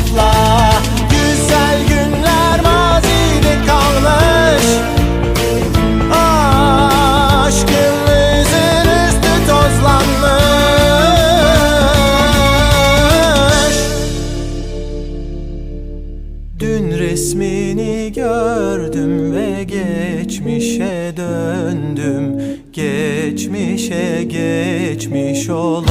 çarşafla Güzel günler mazide kalmış. Aşkımızın üstü tozlanmış. Dün resmini gördüm ve geçmişe döndüm. Geçmişe geçmiş olan